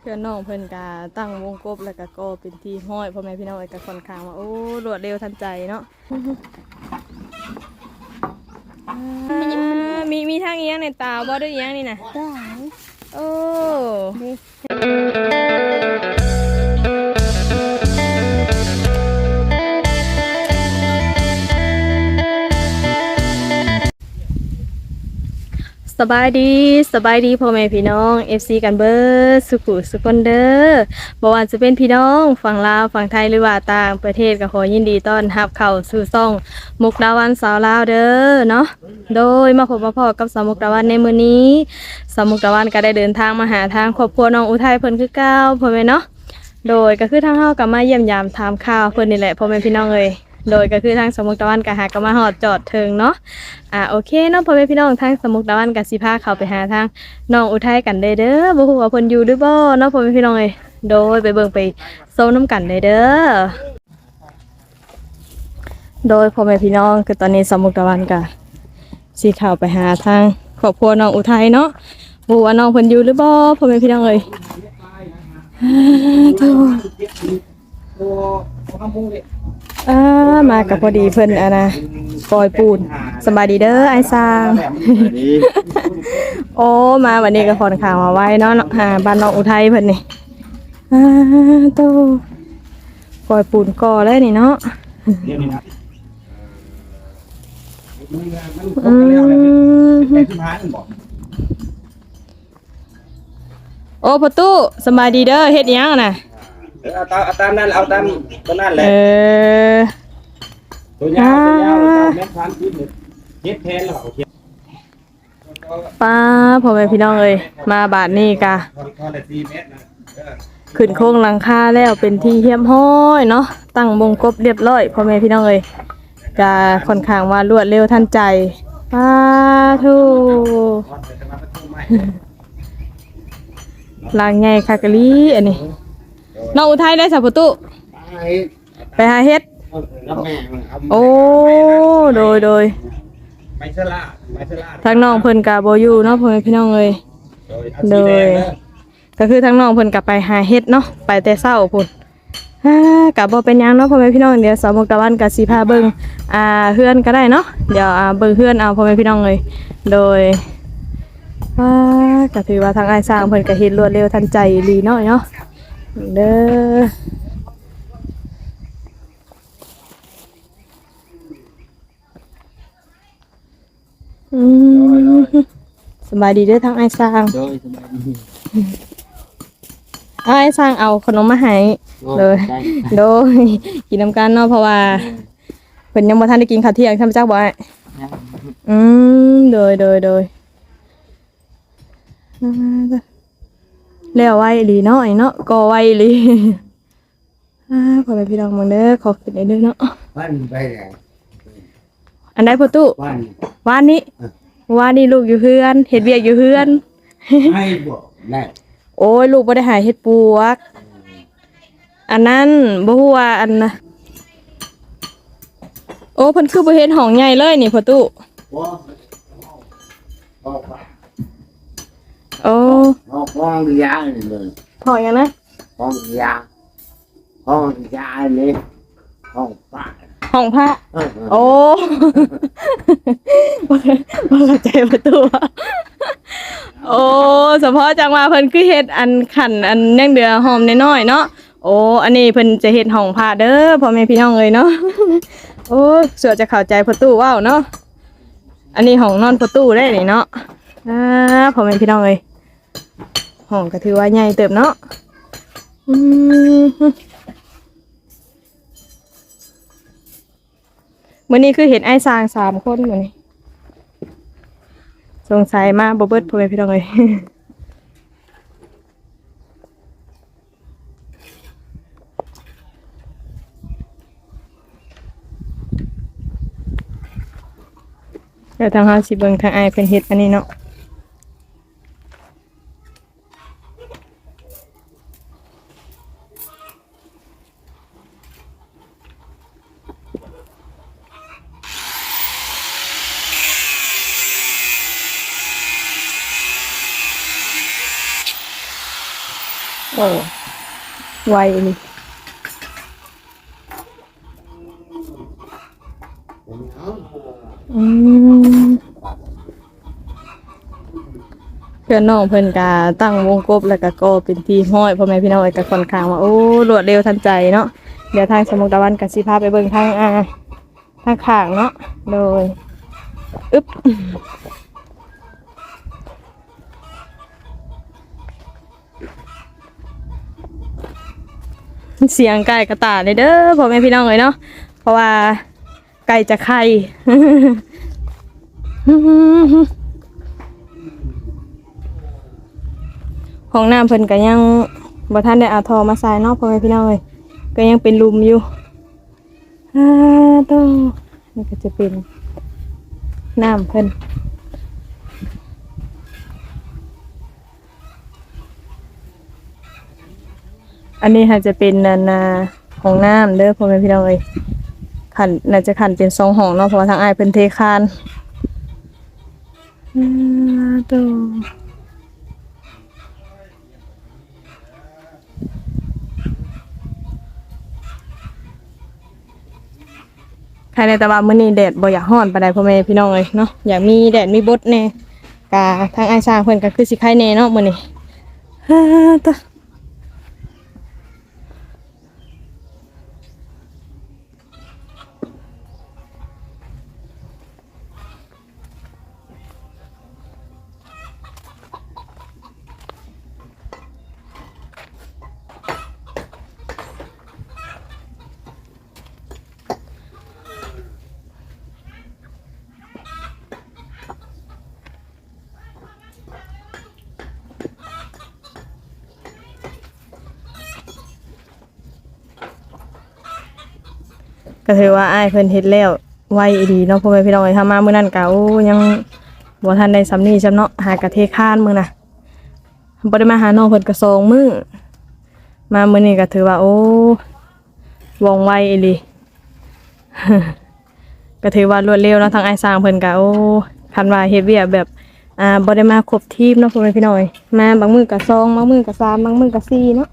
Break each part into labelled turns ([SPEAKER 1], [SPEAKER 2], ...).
[SPEAKER 1] เพื่อนน้องเพิ่นกาตั้งวงกบแล้วก็ก็เป็นที่ห้อยพ่อแม่พี่น้องเอ้ยก็ค่อนข้างว่าโอ้รวดเร็วทันใจเนาะอ่ามีมีทางเอียงในตาบ่ด้วยเอียงนี่นะ
[SPEAKER 2] ได้
[SPEAKER 1] โอ้ สบายดีสบายดีพ่อแม่พี่น้อง FC กันเบิร์สุขุสุคนเดอร์บว่าจะเป็นพี่น้องฝั่งลาวฝั่งไทยหรือว่าต่างประเทศก็ขอยินดีต้อนรับเข้าสู่ซ่อง มุกดาวันสาวลาวเด้อเนาะโดยมาพบมาพอกับสาวมุกดาวันในมื้อนี้สาวมุกดาวันก็ได้เดินทางมาหาทางครอบครัวน้องอุทัยเพิ่นคือเก้าพ่อแม่เนาะโดยก็คือทางเฮาก็มาเยี่ยมยามถามข่าวเพิ่นนี่แหละพ่อแม่พี่น้องเอ้ย โดยก็คือทางสมุกดาวันก็หาก็มาฮอดจอดถึงเนาะอ่าโอเคเนาะพ่อแม่พี่น้องทางสมุกดาวันกับสิพาเขาไปหาทางน้องอุทัยกันเด้อเด้อบ่ฮู้ว่าเพิ่นอยู่หรือบ่เนาะพ่อแม่พี่น้องเอ้ยโดยไปเบิ่งไปโซนน้ำกันเด้อเด้อโดยพ่อแม่พี่น้องคือตอนนี้สมุกดาวันกับสิเข้าไปหาทางครอบครัวน้องอุทัยเนาะบ่ว่าน้องเพิ่นอยู่หรือบ่พ่อแม่พี่น้องเอ้ยอ่าโธ่ อ่ามากับพอดีเพิ่นอะนะปอยปูนสบายดีเด้อไอ้ซางโอ้มาวันนี้ก็ค่อนข้างมาไว้เนาะหาบ้านน้องอุทัยเพิ่นนี่อ่าโตปอยปูนก่อเลยนี่เนาะอืมโอ้ประตูสบายดีเด้อเฮ็ดยังอะ น่ะ
[SPEAKER 3] เอาตามเอาตามนั่นเอาตามตัวนั่นแห
[SPEAKER 1] เอ
[SPEAKER 3] ละ
[SPEAKER 1] อ
[SPEAKER 3] ตัวยาวตัวยาวเอาแม่นพันขึ้นเฮ็ดแทนแล้วโอเค
[SPEAKER 1] ป้าพ่อแม่พี่น้องเอ้ยมาบาทนี้กะ
[SPEAKER 3] ทอดทอดละ4เมตรนะเออ
[SPEAKER 1] ขึ้นโครงหลังคาแล้วเป็นที่เฮียมห้อยเนาะตั้งวงกบเรียบร้อยพ่อแม่พี่น้องเอ้ยกะค่อนข้างว่ารวดเร็วทันใจป้าทู
[SPEAKER 3] ทอดไปแต่ว่าประตูใหม่
[SPEAKER 1] ลางใหญ่คากะลีอันนี้ น้องอุทัยได้สัพพุตุ
[SPEAKER 3] ไป
[SPEAKER 1] ไปหาเฮ็ด
[SPEAKER 3] รับแม่เอา
[SPEAKER 1] โอ้ โดยโดย
[SPEAKER 3] ไปสลาไปสลา
[SPEAKER 1] ทางน้องเพิ่นกะบ่อยู่เนาะพ่อแม่พี่น้องเอ้ย
[SPEAKER 3] โดยเอาสีแดงเด้อ
[SPEAKER 1] ก็คือทางน้องเพิ่นกลับไปหาเฮ็ดเนาะ ไปแต่เช้าพุ่นอ่ากะบ่เป็นหยังเนาะพ่อแม่พี่น้องเดี๋ยวสาวมุกตะวันกะสิพาเบิ่งอ่าเฮือนก็ได้เนาะ เดี๋ยวอ่าเบิ่งเฮือนเอาพ่อแม่พี่น้องเลยโดยอ่าก็ถือว่าทางอ้ายสร้างเพิ่นก็เฮ็ดรวดเร็วทันใจอีหลีเนาะเนาะ เด้ออืมสบายดีเด้อทางอ้ายสร้าง
[SPEAKER 3] โดยสบายดี
[SPEAKER 1] อ้ายสร้างเอาขนมมาให้เลย
[SPEAKER 3] ได้
[SPEAKER 1] โดยกินน้ำกันเนาะเพราะว่าเพิ่นยังบ่ทันได้กินข้าวเที่ยงท่านพระเจ้าบ่อ้ายอืมโดยโดยโดยอ่า แล้วไว้อีหลีเนาะไอ้เนาะก็ไว้อีหลีอ่าขอไปพี่น้องมึงเด้อขอขึ้นได้เด้อเนาะ
[SPEAKER 3] บ้านไปแล้ว
[SPEAKER 1] อันใดพ่อตู้
[SPEAKER 3] บ้าน
[SPEAKER 1] วานนี้วานนี้ลูกอยู่เฮือนเฮ็ดเวียกอยู่เฮือน
[SPEAKER 3] ให้บอกแม่
[SPEAKER 1] โอ้ยลูกบ่ได้หายเฮ็ดปวก อันนั้นบ่ฮู้ว่าอันนะโอ้เพิ่นคือบ่เฮ็ดห้องใหญ่เลยนี่พ่อตู้
[SPEAKER 3] ว่าออกไป
[SPEAKER 1] โอ้
[SPEAKER 3] ออก ห้องยาเลย
[SPEAKER 1] ห้องหยังนะ
[SPEAKER 3] ห้องยาห้องยาเลยห้องป้า
[SPEAKER 1] ห้องพระ
[SPEAKER 3] เออ
[SPEAKER 1] โอ้บ่บ่เข้าใจประตูอะโอ้เฉพาะจังว่าเพิ่นคือเฮ็ดอันขันอันแนงเดือหอมน้อยๆเนาะ โอ้ อันนี้เพิ่นจะเฮ็ดห้องพระเด้อพ่อแม่พี่น้องเอ้ยเนาะ โอ้เสือจะเข้าใจประตูว้าวเนาะ อันนี้ห้องนอนประตูได้นี่เนาะอ่าพ่อแม่พี่น้องเอ้ย ห้องก็ถือว่าใหญ่เติบเนาะอืมมื่อนี้คือเห็นไอ้สางสามคนมื่อนี้สงสัยมากบเบิดพ่อแม่พี่น้องเลยเดี๋ยวทางเฮาสิเบิ่งทางไอเป็นเฮ็ดอันนี้เนาะ อ้ไวนี่อืมเพื่อนน้องเพิ่อนกาตั้งวงกบแล้วก็ก็เป็นทีห้อยพ่อแม่พี่น้องเอ้ยก็ค่อนข้างว่าโอ้รวดเร็วทันใจเนาะเดี๋ยวทางสมุทรตะวันก็สิพาไปเบิ่งทางอ่าทางข้างเนาะโดยอึ๊บ เสียงไก่กระตาเลยเด้อพ่อแม่พี่น้องเลยเนาะเพราะว่าไก่จะไข่ของน้ำเพิ่นก็ยังบ่ทันได้เอาทอมาใส่เนาะพ่อแม่พี่น้องเลยก็ยังเป็นลุมอยู่อ่าโตนี่ก็จะเป็นน้ำเพิ่น อันนี้ค่ะจะเป็นนานาของน้ำเด้อพ่อแม่พี่น้องเอ้ยขันน่าจะขันเป็นสองห้องเนาะเพราะว่าทางอ้ายเพิ่นเทคานอ่าโตใครในตะวันมื้อนี้แดดบ่อยากร้อนปานใดพ่อแม่พี่น้องเอ้ยเนาะอยากมีแดดมีบดแน่กะทางอ้ายสร้างเพิ่นก็คือสิไข่แน่เนาะมื้อนี้ฮ่าโต ก็ถือว่าอ้ายเพิ่นเฮ็ดแล้วไวอีดีเนาะพ่อแม่พี่น้องเอ้ยถ้ามามื้อนั้นก็โอ้ยังบ่ทันได้สำนีจำเนาะหากะเทคานมื้อน่ะบ่ได้มาหาน้องเพิ่นก็สองมื้อมามื้อนี้ก็ถือว่า โอ้ว่องไวอีหลีก็ถือว่ารวดเร็วเนาะทางไอ้สร้างเพิ่นก็โอ้คันว่าเฮ็ดเวียแบบอ่าบ่ได้มาครบทีมเนาะพ่อแม่พี่น้องเอ้ยมาบางมื้อก็สองบางมื้อก็สามบางมื้อก็สี่เนาะ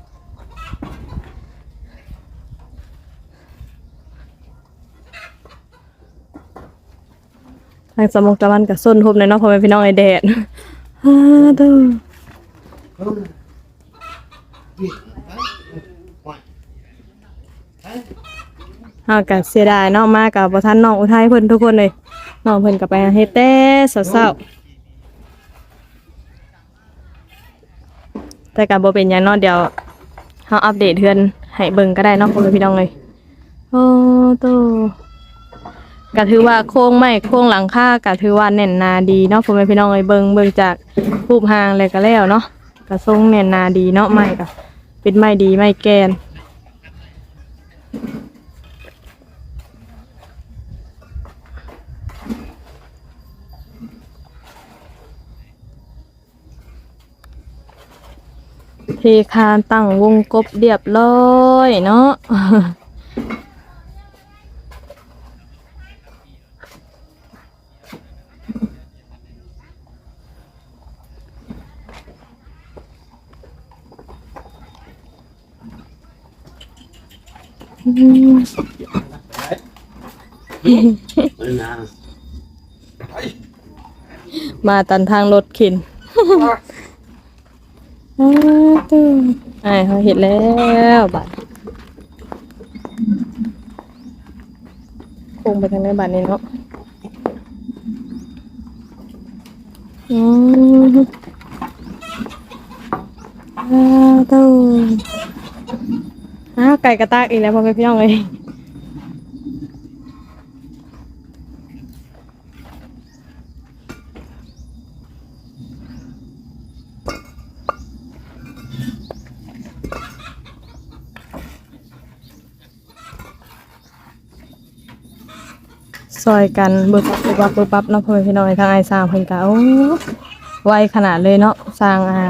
[SPEAKER 1] ทางสมองตะวันกับส้นทุบในอยเนาะพ่อแม่พี่น้องไอแดดฮ่าเด้อเฮาก็เสียดายเนาะมากับบ่ทันน้องอุทัยเพิ่นทุกคนเลยน้องเพิ่นก็ไปหาเฮ็ดแต่เช้าๆแต่ก็บ่เป็นหยังเนาะเดี๋ยวเฮาอัปเดตเทือนให้เบิ่งก็ได้เนาะพ่อแม่พี่น้องเลยโอ้โต ก็ถือว่าโค้งไม่โค้งหลังคาก็ถือว่าแน่นนาดีเนาะพ่อแม่พี่น้องเอ้ยเบิ่งเบิ่งจากรูปหางเลยก็แล้วเนาะก็ทรงแน่นนาดีเนาะไม้ก็เป็นไม้ดีไม้แกนเทคานตั้งวงกบเรียบร้อยเนาะ มาตันทางรถเข็นอ้าตู้ไอ้เขาเห็นแล้วบัดคงไปทางในบัดนี้เนาะอืมอ้าวตู้ ก่กระตากอีกแล้วพ่อแม่พี่น้องเลยซอยกันเบิกปับเบิกปับเบิกปับเนาะพ่อแม่พี่น้องทางไอ้สร้างเพิ่นก็โอ้ไวขนาดเลยเนาะสร้างอ่า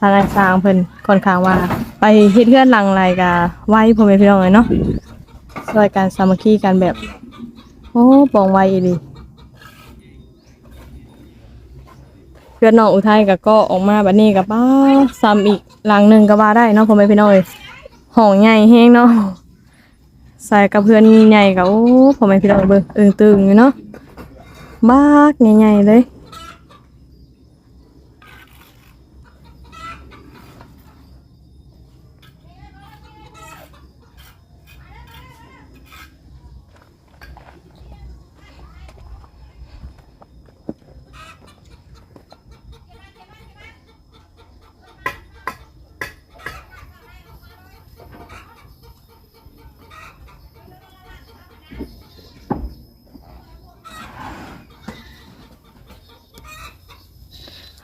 [SPEAKER 1] ทางไอ้สร้างเพิ่นค่อนข้างว่า ไปเฮ็ดเฮือนหลังไรก็ไวพ่อแม่พี่น้องเลยเนาะซอยกันสามัคคีกันแบบ โอ้ปองไวอีหลีคือพื่อนน้องอุทัยก็ก็ออกมาบัดนี้ก็บ้าซ้ำอีกหลังหนึ่งก็ว่าได้เนาะพ่อแม่พี่น้องเอ้ยห้องใหญ่แฮงเนาะใส่กับเพื่อนใหญ่ก็โอ้พ่อแม่พี่น้องเบิ่งอึ้งตึงอยู่เนาะบ้ากใหญ่ๆเลย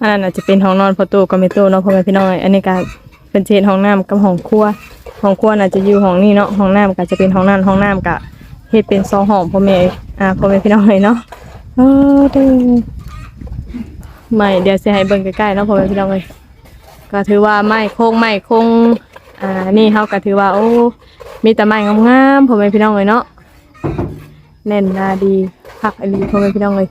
[SPEAKER 1] อันนั้นอาจจะเป็นห้องนอนพอตู้กับเมตู้เนาะพ่อแม่พี่น้องอ้ยอันนี้ก็เป็นเชนห้องน้ำกับห้องครัวห้องครัวน่าจะอยู่ห้องนี้เนาะห้องน้ำก็จะเป็นห้องนั้นห้องน้ำก็เฮ็ดเป็นสองห้องพ่อแม่อ่าพ่อแม่พี่น้องเลยเนาะเออเด้อไม่เดี๋ยวสิให้เบิ่งใกล้ๆเนาะพ่อแม่พี่น้องเลยก็ถือว่าไม้โค้งไม้โค้งอ่านี่เฮาก็ถือว่าโอ้มีแต่ไม้งามๆพ่อแม่พี่น้องเลยเนาะแน่นหนาดีพักอันนี้พ่อแม่พี่น้องเลย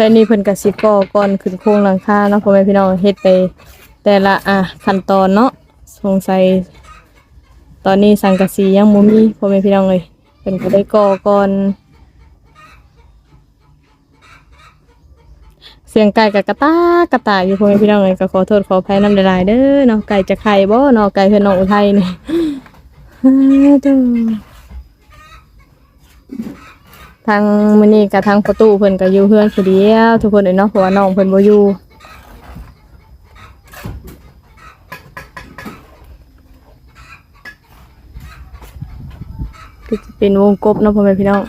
[SPEAKER 1] แต่นี่เพิ่นก็สิก่อก่อนขึ้นโครงหลังคาเนาะพ่อแม่พี่น้องเฮ็ดไป แต่ละอะขั้นตอนเนาะสงสัยตอนนี้สังกะสียังบ่มีพ่อแม่พี่น้องเลยเพิ่นก็ได้ก่อก่อน เสียงไก่กับกระตากระตากอยู่พ่อแม่พี่น้องเลยก็ขอโทษขออภัยนำหลายๆเด้อเนาะไก่จะไข่บ่เนาะไก่เพิ่นน้องอุทัยนี่ฮ่าเด้อ ทางมื้อนี้กับทางประตูเพิ่นก็อยู่เพื่อนผู้เดียว ทุกคนเลยเนาะเพราะว่าน้องเพิ่นบ่อยู่ก็จะเป็นวงกบเนาะพ่อแม่พี่น้อง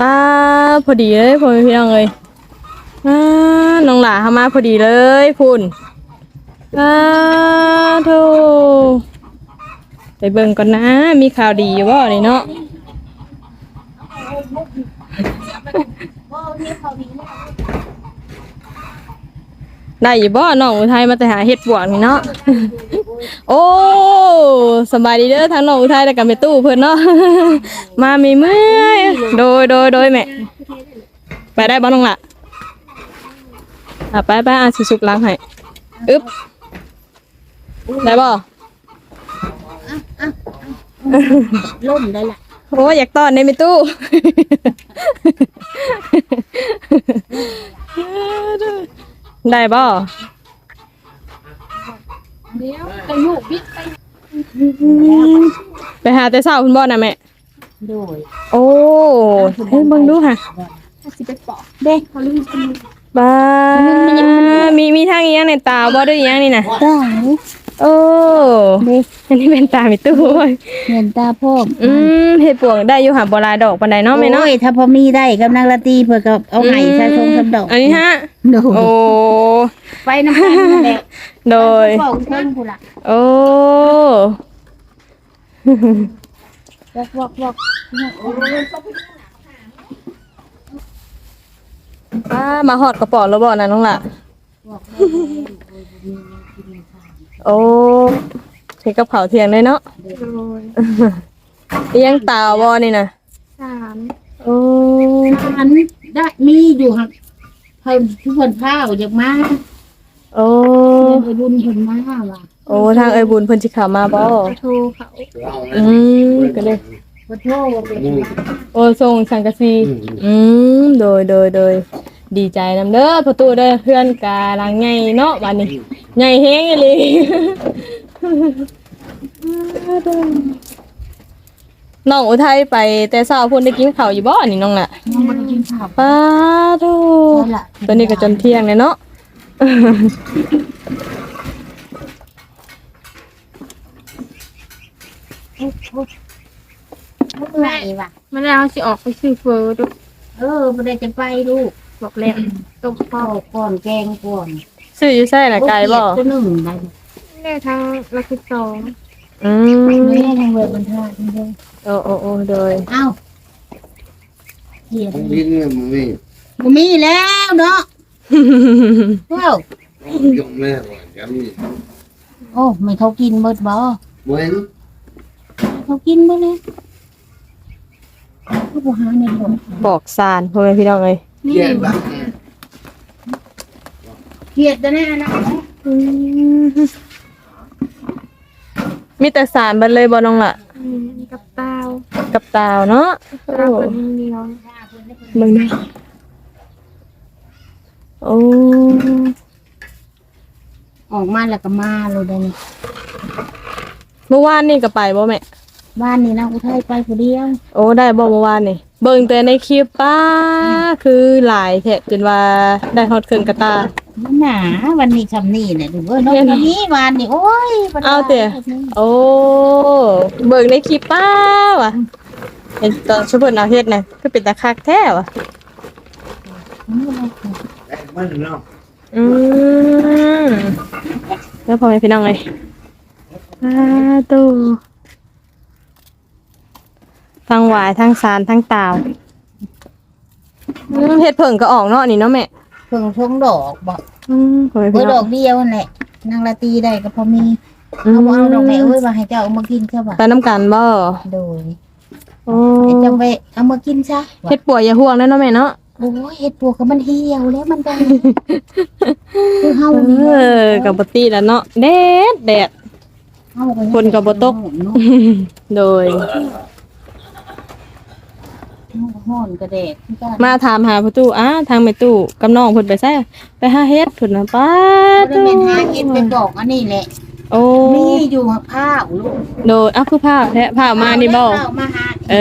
[SPEAKER 1] อ่าพอดีเลยพ่อแม่พี่น้องเลยอ่าน้องหลาเข้ามาพอดีเลยคุณอ่าโธ่ไปเบิ่งก่อนนะ มีข่าวดีอยู่บ่นี่เนาะได้อยู่บ่น้องอุทัยมาแต่หาเห็ดบวกนี่เนาะ โอ้สบายดีเด้อทางน้องอุทัยแล้วกับแม่ตู้เพิ่นเนาะ มามีเมื่อยโดยโดยโดยแม่ไปได้บ่น้องล่ะอะไปไปอะสุกๆล้างให้อึ๊บได้บ่
[SPEAKER 2] ล่มได้ละ
[SPEAKER 1] โอ้ยอยากต้อนในแม่ตู้ ได้บ่
[SPEAKER 2] เดี๋ยวไปลูกบิ๊กไป
[SPEAKER 1] ไปหาแต่เช้าคุณบ่น่ะแม่
[SPEAKER 2] โดย
[SPEAKER 1] โอ้ให้เบิ่งดูค่ะ
[SPEAKER 2] สิไปปอกเด็กเขาลืมกิน
[SPEAKER 1] บ้ามีมีทางอีหยังในตาบ่ด้วยอีหยังนี่น่ะ
[SPEAKER 2] ได้
[SPEAKER 1] โอ้อันนี้เป็นตามีตู้เว้ย
[SPEAKER 2] เงินตาพ่อม
[SPEAKER 1] อืมเฮ็ดปวงได้อยู่หาบ่หลายดอกปานใดเนาะแม่เนาะ
[SPEAKER 2] โอ้ยถ้าพอมีได้กำลังละตีเพื่อกับเอาไห้ใส่ทงสำดอก
[SPEAKER 1] อันนี้ฮะ
[SPEAKER 2] โดย
[SPEAKER 1] โอ้
[SPEAKER 2] ไปน้ำกันนั่นแหละ
[SPEAKER 1] โดย
[SPEAKER 2] บอกเพิ่นกูละ
[SPEAKER 1] โอ้
[SPEAKER 2] บอกบอกบอก
[SPEAKER 1] ป้ามาฮอดกระป๋องแล้วบ่น่ะน้องล่ะ โอ้เฮ็ดกับข้าวเที่ยงเลยเนาะอีหยังตาบ่นี่น่ะ
[SPEAKER 2] สาม
[SPEAKER 1] โอ้
[SPEAKER 2] อันได้มีอยู่หักเพิ่นทุกคนข้าวอยากมา
[SPEAKER 1] โอ้
[SPEAKER 2] เพิ่นไปบุญเพิ่นมาว่ะ
[SPEAKER 1] โอ้ทางเอ้ยบุญเพิ่นสิเข้ามาบ่
[SPEAKER 2] โทรเขา
[SPEAKER 1] อืมก็เลย
[SPEAKER 2] ขอโทษว่าเป็นมา
[SPEAKER 1] โอ้ส่งสังกะสีอืมโดยโดยโดย ดีใจนำเด้อประตูเด้อเพื่อนกาลังไงเนาะบัดนี้ใหญ่แฮงอีหลีน้องอุทัยไปแต่เช้าพุ่นได้กินข้าวอยู่บ่นี่น้องน่ะ
[SPEAKER 2] ยังบ่ได้กินข้าว
[SPEAKER 1] ป้าโธ่ตอนนี้ก็จนเที่ยงเลยเนาะ
[SPEAKER 2] โอ้โหเมื่อยว่ะ
[SPEAKER 1] มันแล้วสิออกไปซื้อเฟอร์ดู
[SPEAKER 2] เออไม่ได้จะไปลูก
[SPEAKER 1] บอกแล้วตก
[SPEAKER 2] ข้าวก่อนแกงก่อน
[SPEAKER 1] ซื้ออยู่ใช่น่ะไกลบ่
[SPEAKER 2] โอ้เขียดตัวหนึ่งได้
[SPEAKER 1] แม่ทางลักสิบสองอื
[SPEAKER 2] แม่
[SPEAKER 1] ม
[SPEAKER 2] ทางเวรบรรทัดเลย
[SPEAKER 1] โอ้โอ้โอ้โดย
[SPEAKER 2] เอ้าเขียด
[SPEAKER 3] ทั้งดินเนี่ยมันไม่
[SPEAKER 2] บ่มีแล้วเนาะว้าว
[SPEAKER 3] ยกแม่ว่าจะมี
[SPEAKER 2] โอ้ไม่เขากินเบิดบ่
[SPEAKER 3] เว้น
[SPEAKER 2] เขากินเบิดเลยเขาบ่หาในโลก
[SPEAKER 1] บอกซานพ่อแม่พี่น้องเอ้ย
[SPEAKER 3] เกียนบ้าง
[SPEAKER 2] เขียดตัวนี้นะ
[SPEAKER 1] มีแต่สารเบันเลยบ่น้องล่ะ
[SPEAKER 4] กับตาว
[SPEAKER 1] กับตาวเนาะโอ้
[SPEAKER 4] ตาวคนเดียว
[SPEAKER 1] เบิ่งนะโอ้
[SPEAKER 2] ออกมาแล้วก็มาเลยเดี๋ยวนี้
[SPEAKER 1] เมื่อวานนี่ก็ไปบ่แม่
[SPEAKER 2] บ้านนี้นะอุทัยไปผู้เดียว
[SPEAKER 1] โอ้ได้บ่เมื่อวานนี่ เบิ่งแต่ในคลิปป้าคือหลายแท้จนว่าได้ฮอดเครื่องกระตา
[SPEAKER 2] มันหนาวันนี้ชำนี่เนี่ยดูเอ้ยน้องวันนี้วันนี้โอ้ยบ่ได้
[SPEAKER 1] เอาเตะโอ้เบิ่งในคลิปป้าว่ะเห็นตอนชุบเพิ่นเอาเฮ็ดน่ะคือเป็นตาคักแท้ว่ะ
[SPEAKER 3] ได้มันเนาะ
[SPEAKER 1] อืมแล้วพ่อแม่พี่น้องเอ้ยอ่าตู้ ทั้งหวายทั้งสารทั้งตาวอืมเฮ็ดเพิ่งก็ออกเนาะนี่เนาะแม่
[SPEAKER 2] เพิ่งชงดอกบอก
[SPEAKER 1] อืมพ่อแม่
[SPEAKER 2] เอ้
[SPEAKER 1] พี่
[SPEAKER 2] ย
[SPEAKER 1] น้
[SPEAKER 2] ด
[SPEAKER 1] อ
[SPEAKER 2] องกเดียวนั่นแหละนางละตีได้ก็พอมีเอาบ่เอาดอกแม่เอ้ยมาให้เจ้าเอามากินซะบ่ะ
[SPEAKER 1] ไปน้ำกันบ่
[SPEAKER 2] โดย
[SPEAKER 1] โอ้
[SPEAKER 2] ให้เจ้าไปเอามากินซะ
[SPEAKER 1] เฮ็ดปัวอย่าห่วงนะเนาะแม่เนาะ
[SPEAKER 2] โอ้ยเฮ็ดปวกก็มันเหี่ยวแล้วมันได้คือเฮา
[SPEAKER 1] เอ
[SPEAKER 2] นี่
[SPEAKER 1] อกับปตี้แล้วเนาะแดดแดด
[SPEAKER 2] เฮายัง
[SPEAKER 1] คนก็บ่ตก
[SPEAKER 2] เนาะ
[SPEAKER 1] โดย
[SPEAKER 2] เฮาก็ฮ้อนกระแดดคือกัน
[SPEAKER 1] มาถามหาพ่อตู้อ้าทางแม่ตู้กับน้องเพิ่นไปไสไปหาเฮ็ดเพิ่นน่ะป้า
[SPEAKER 2] บ่ได้แม่นหาเฮ็ดไปบอกอันนี้แหละ
[SPEAKER 1] โอ้
[SPEAKER 2] มีอยู่หักผ้าวลูก
[SPEAKER 1] โดยอ้าวคือภาพแท้ภาพมานี่บ่
[SPEAKER 2] ข้าวมาหา
[SPEAKER 1] เอ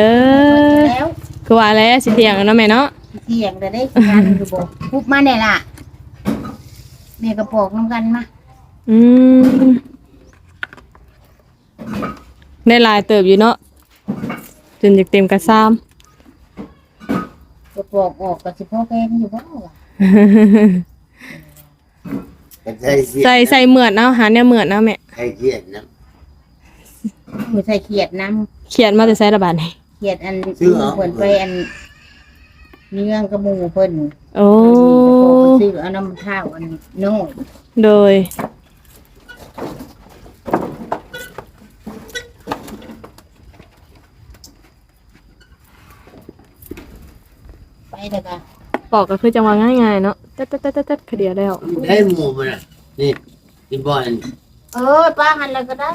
[SPEAKER 1] อ
[SPEAKER 2] แล้ว
[SPEAKER 1] คือว่าแล้วสิเที่ยงแล้วเนาะแม่เนาะ
[SPEAKER 2] เที่ยงแต่ได้งานอยู่บ่ปุ๊บมาเนี่ยล่ะแม่ก็ปอกน้ำกันมา
[SPEAKER 1] อืมได้หลายเติบอยู่เนาะจนจะเต็มกระซ้ำ
[SPEAKER 2] ก็ปอกออกก็สิพ่อแกงอยู่บ่ล่ะ
[SPEAKER 3] กระจายเสีย
[SPEAKER 1] ใส่ใส่เหมือดเนาะหาเนี่ยเหมือดเนาะแม่
[SPEAKER 3] ใครเกียนนะ
[SPEAKER 2] มือใส่เขียดน้
[SPEAKER 1] เขียนมาแต่ใส่ระบาดนี่ำ
[SPEAKER 2] เขียดอันหมู่เพิ่นไปอันเนื้องกระหมูเพิ่น
[SPEAKER 1] โอ้
[SPEAKER 2] ซื้อเอาน้ำข้าวอันโน้อย
[SPEAKER 1] โดย
[SPEAKER 2] ไปแล้วก็
[SPEAKER 1] ปอกก็คือจังหวะง่ายๆเนาะตัดตัดตัดตัดคือเดียวแล้ว
[SPEAKER 3] ได้หมูมันอะนี่กินบ่อย
[SPEAKER 2] เออป้าหันแล้วก็ได้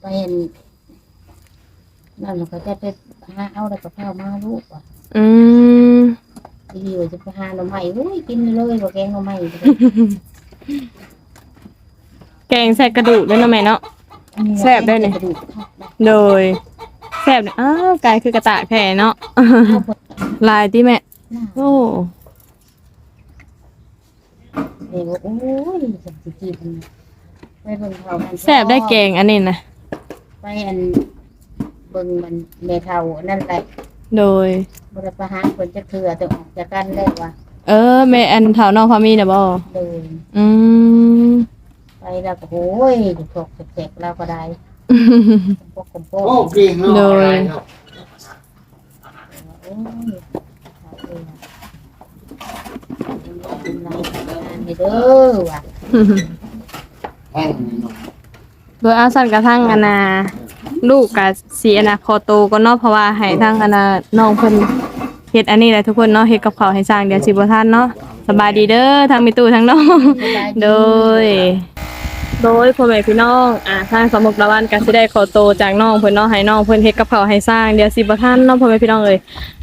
[SPEAKER 2] ไปอันนั่นแล้วก็จะไปหาเอาแล้วก็ข้ามาลูกว่ะ
[SPEAKER 1] อืม
[SPEAKER 2] ทีเดียวจะไปหาหน่อไม้โอ้ยกินเลยบ่แกงหน่อไม้
[SPEAKER 1] แกงใส่กระดูกด้วยเนาะแม่เนาะ แซ่บได้นี่
[SPEAKER 2] กระดูกทอดได้
[SPEAKER 1] โดย แซ่บเนี่ยอ้าวกายคือกระตะแผ่เนาะ
[SPEAKER 2] เอาหมด
[SPEAKER 1] ลายที่แม่
[SPEAKER 2] หน้า
[SPEAKER 1] โอ้
[SPEAKER 2] เดี๋ยวโอ้ยจังสิกินไปเบิ่งเขากัน
[SPEAKER 1] แซ่บได้แกงอันนี้นะ
[SPEAKER 2] ไปอันเบิ่งมันแม่เฒ่านั่นแหละ
[SPEAKER 1] โดย
[SPEAKER 2] บ่ได้ไปหาเพิ่นจักเทื่อแต่ออกจากกันแล้วว่ะ
[SPEAKER 1] เออแม่อันเถาน้องพามีนะบ่
[SPEAKER 2] เลย
[SPEAKER 1] อืม
[SPEAKER 2] ไปแล้วก็โอ้ยตกแสกๆแล้วก็ได้พวกกลม โป้
[SPEAKER 3] โอ้เก่งเนาะ
[SPEAKER 2] โอ้ยเอาเองเป็นไรงานนี่เด้อว่ะ
[SPEAKER 3] แห้งเนาะ
[SPEAKER 1] โดยอาสันกระทั่งอนาลูกกับสีอนาคตโตก็เนาะเพราะว่าให้ทั้งอนาน้องเพิ่นเฮ็ดอันนี้แหละทุกคนเนาะเฮ็ดกับข้าวให้สร้างเดี๋ยวสิบ่ทันเนาะสบายดีเด้อทั้งมีตู้ทั้งน้อง โดย โดยพ่อแม่พี่น้อง อ่าทางสมุกตะวันก็สิได้ขอโตจากน้องเพิ่นเนาะให้น้องเพิ่นเฮ็ดกับข้าวให้สร้างเดี๋ยวสิบ่ทันเนาะพ่อแม่พี่น้องเอ้ย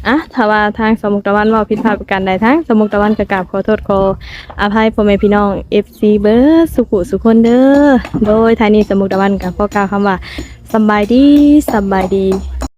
[SPEAKER 1] อะถ้าว่าทางสมุกตะวันเว้าผิดพลาดประการใดทางสมุกตะวันก็กราบขอโทษขออภัยพ่อแม่พี่น้อง FC เบิร์สุขุสุคนเด้อ โดยทายนี้สมุกตะวันก็ขอกล่าวคำว่าสบายดีสบายดี